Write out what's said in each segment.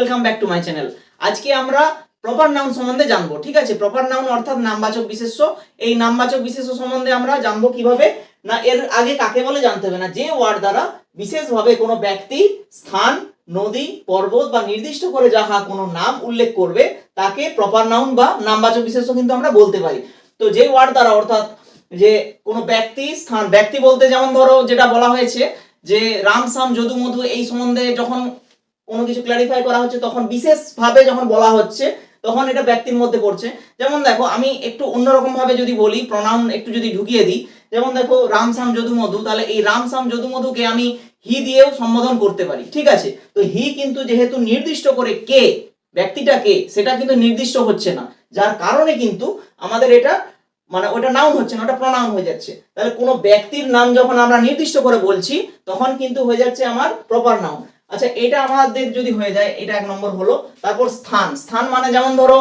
Welcome back to my channel আজকে আমরা proper noun সম্বন্ধে জানব, ঠিক আছে? প্রপার নাউন অর্থাৎ নামবাচক বিশেষ্য। এই নামবাচক বিশেষ্য সম্বন্ধে আমরা জানব কীভাবে? না, এর আগে কাকে বলে জানতে হবে না? যে ওয়ার্ড দ্বারা বিশেষভাবে কোনো ব্যক্তি, স্থান, নদী, পর্বত বা নির্দিষ্ট করে যাহা কোনো নাম উল্লেখ করবে, তাকে প্রপার নাউন বা নামবাচক বিশেষ্য কিন্তু আমরা বলতে পারি। তো যে ওয়ার্ড দ্বারা অর্থাৎ যে কোনো ব্যক্তি, স্থান, ব্যক্তি বলতে যেমন ধরো যেটা বলা হয়েছে যে রাম, সাম, যদু, মধু, এই সম্বন্ধে যখন কোনো কিছু ক্লারিফাই করা হচ্ছে, তখন বিশেষভাবে যখন বলা হচ্ছে, তখন এটা ব্যক্তির মধ্যে পড়ছে। যেমন দেখো, আমি একটু অন্যরকম ভাবে যদি বলি প্রনাউন একটু যদি ঢুকিয়ে দিই, যেমন দেখো, রাম সাম যদু মধু, তাহলে এই রাম সাম যদু মধুকে আমি হি দিয়েও সম্বোধন করতে পারি, ঠিক আছে? তো হি কিন্তু যেহেতু নির্দিষ্ট করে কে, ব্যক্তিটা কে, সেটা কিন্তু নির্দিষ্ট হচ্ছে না। যার কারণে কিন্তু আমাদের এটা মানে ওটা নাউন হচ্ছে না, ওটা প্রনাউন হয়ে যাচ্ছে। তাহলে কোনো ব্যক্তির নাম যখন আমরা নির্দিষ্ট করে বলছি, তখন কিন্তু হয়ে যাচ্ছে আমার প্রপার নাউন আচ্ছা এটা আমাদের যদি হয়ে যায়, এটা এক নম্বর হলো, তারপর স্থান। স্থান মানে যেমন ধরো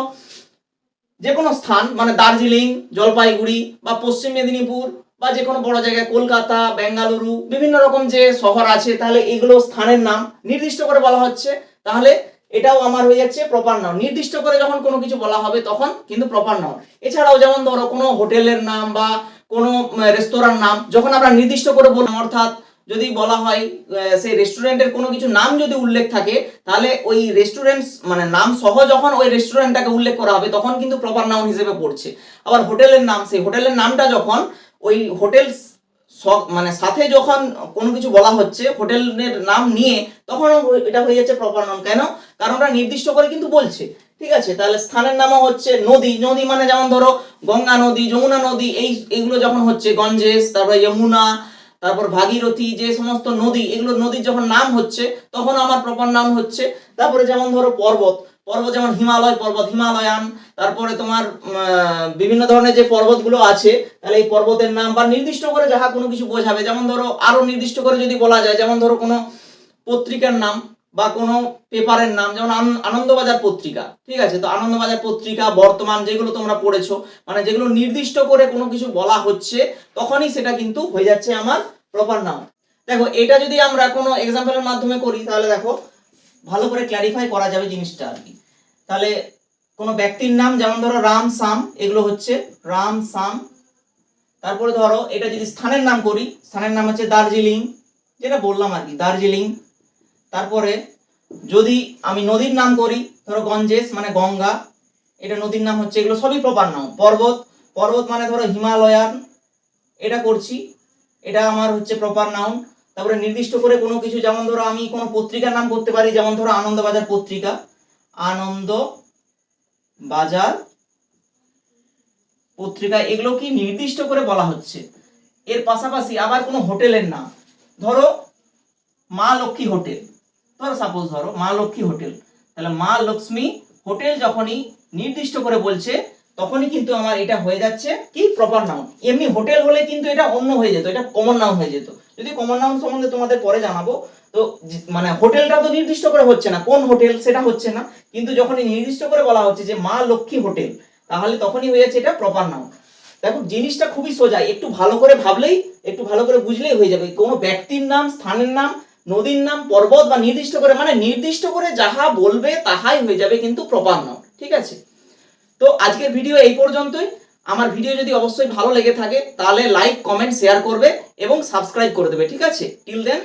যে কোনো স্থান মানে দার্জিলিং, জলপাইগুড়ি, বা পশ্চিম মেদিনীপুর, বা যে কোনো বড় জায়গায় কলকাতা, বেঙ্গালুরু, বিভিন্ন রকম যে শহর আছে, তাহলে এগুলো স্থানের নাম নির্দিষ্ট করে বলা হচ্ছে। তাহলে এটাও আমার হয়ে যাচ্ছে প্রপার নাম নির্দিষ্ট করে যখন কোনো কিছু বলা হবে, তখন কিন্তু প্রপার নাম এছাড়াও যেমন ধরো, কোনো হোটেলের নাম বা কোনো রেস্তোরাঁর নাম, যখন আমরা নির্দিষ্ট করে বললাম অর্থাৎ যদি বলা হয় সেই রেস্টুরেন্টের কোনো কিছু নাম যদি উল্লেখ থাকে, তাহলে ওই রেস্টুরেন্ট মানে নাম সহ যখন ওই রেস্টুরেন্টটাকে উল্লেখ করা হবে, তখন কিন্তু প্রপার নাউন হিসেবে পড়ছে। আবার হোটেলের নাম, সেই হোটেলের নামটা যখন ওই হোটেল মানে সাথে যখন কোনো কিছু বলা হচ্ছে, হোটেলের নাম নিয়ে, তখন এটা হয়ে যাচ্ছে প্রপার নাউন কেন? কারণ ওটা নির্দিষ্ট করে কিন্তু বলছে। ঠিক আছে? তাহলে স্থানের নামও হচ্ছে নদী। নদী মানে যেমন ধরো, গঙ্গা নদী, যমুনা নদী, এই, এইগুলো যখন হচ্ছে গঞ্জেস তারপরে যমুনা তারপর ভাগীরথী, যে সমস্ত নদী, এগুলো নদীর যখন নাম হচ্ছে, তখন আমার প্রপার নাম হচ্ছে। তারপরে যেমন ধরো পর্বত পর্বত যেমন হিমালয় পর্বত, হিমালয়ান, তারপরে তোমার বিভিন্ন ধরনের যে পর্বতগুলো আছে, তাহলে এই পর্বতের নাম বা নির্দিষ্ট করে যাহা কোনো কিছু বোঝাবে, যেমন ধরো আরও নির্দিষ্ট করে যদি বলা যায়, যেমন ধরো কোনো পত্রিকার নাম বা কোনো পেপারের নাম, যেমন আন- আনন্দবাজার পত্রিকা, ঠিক আছে? তো আনন্দবাজার পত্রিকা, বর্তমান যেগুলো তোমরা পড়েছো মানে যেগুলো নির্দিষ্ট করে কোনো কিছু বলা হচ্ছে, তখনই সেটা কিন্তু হয়ে যাচ্ছে আমার প্রপার নাম দেখো, এটা যদি আমরা কোনো এক্সাম্পলের মাধ্যমে করি, তাহলে দেখো, ভালো করে ক্ল্যারিফাই করা যাবে জিনিসটা আর কি। তাহলে কোনো ব্যক্তির নাম, যেমন ধরো রাম সাম, এগুলো হচ্ছে রাম সাম। তারপরে ধরো, এটা যদি স্থানের নাম করি, স্থানের নাম হচ্ছে দার্জিলিং, যেটা বললাম আর কি, দার্জিলিং। তারপরে যদি আমি নদীর নাম করি, ধরো গঞ্জেস মানে গঙ্গা, এটা নদীর নাম হচ্ছে, এগুলো সবই প্রপার নাম। পর্বত পর্বত মানে ধরো হিমালয়ান, এটা করছি, এটা আমার হচ্ছে প্রপার নাউন তারপরে নির্দিষ্ট করে কোনো কিছু, যেমন ধরো আমি কোনো পত্রিকার নাম করতে পারি, যেমন ধরো আনন্দবাজার পত্রিকা। আনন্দ বাজার পত্রিকা, এগুলো কি নির্দিষ্ট করে বলা হচ্ছে। এর পাশাপাশি আবার কোনো হোটেলের নাম। ধরো মা লক্ষ্মী হোটেল। ধরো সাপোজ ধরো মা লক্ষ্মী হোটেল, তাহলে মা লক্ষ্মী হোটেল যখনই নির্দিষ্ট করে বলছে, তখনই কিন্তু আমার এটা হয়ে যাচ্ছে কি প্রপার নাউন এমনি হোটেল হলে কিন্তু এটা অন্য হয়ে যেত, এটা কমন নাউন হয়ে যেত। যদি কমন নাউন সম্বন্ধে তোমাদের পরে জানাব, তো মানে হোটেলটা তো নির্দিষ্ট করে হচ্ছে না, কোন হোটেল সেটা হচ্ছে না, কিন্তু যখনই নির্দিষ্ট করে বলা হচ্ছে যে মা লক্ষ্মী হোটেল, তাহলে তখনই হয়ে যাচ্ছে এটা প্রপার নাউন দেখো, জিনিসটা খুবই সোজা, একটু ভালো করে ভাবলেই, একটু ভালো করে বুঝলেই হয়ে যাবে। কোনো ব্যক্তির নাম, স্থানের নাম নদীর নাম পর্বত বা নির্দিষ্ট করে মানে নির্দিষ্ট করে যাহা বলবে তাহাই হয়ে যাবে কিন্তু প্রপার নাম ঠিক আছে? তো আজকের ভিডিও এই পর্যন্তই। আমার ভিডিও যদি অবশ্যই ভালো লেগে থাকে, তাহলে লাইক কমেন্ট শেয়ার করবে এবং সাবস্ক্রাইব করে দেবে, ঠিক আছে? Till then